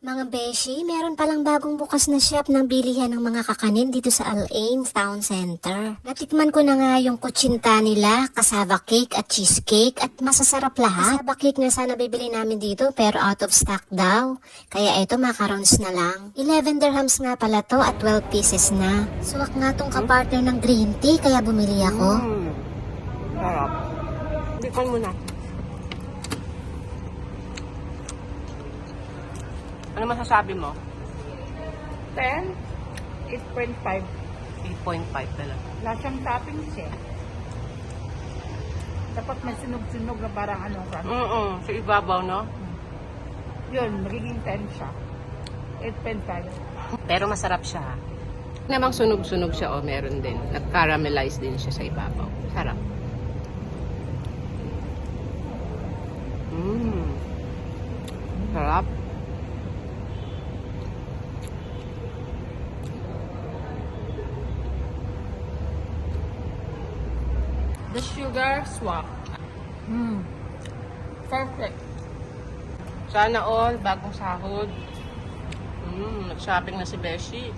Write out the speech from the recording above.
Mga beshi, meron palang bagong bukas na shop ng bilihan ng mga kakanin dito sa Al Ain Town Center. Natikman ko na nga yung kutsinta nila, kasava cake at cheesecake at masasarap lahat. Kasava cake na sana bibili namin dito pero out of stock daw. Kaya ito macarons na lang. 11 dirhams nga pala to at 12 pieces na. Suwak nga tong kapartner ng green tea kaya bumili ako. Mm. Sarap. Tikman mo na. Ano masasabi mo? 10, 8.5. 8.5 talaga. Wala siyang toppings eh. Dapat may sunog-sunog na parang ano. crunch. Oo, sa ibabaw, no? Yun, magiging 10 siya. 8.5. Pero masarap siya. ha? Namang sunog-sunog siya, oh, meron din. Nag-caramelize din siya sa ibabaw. Sarap. Mmm. Sarap. The sugar swap. Mm. Perfect. Sana all, bagong sahod. Mm, nag-shopping na si Beshi.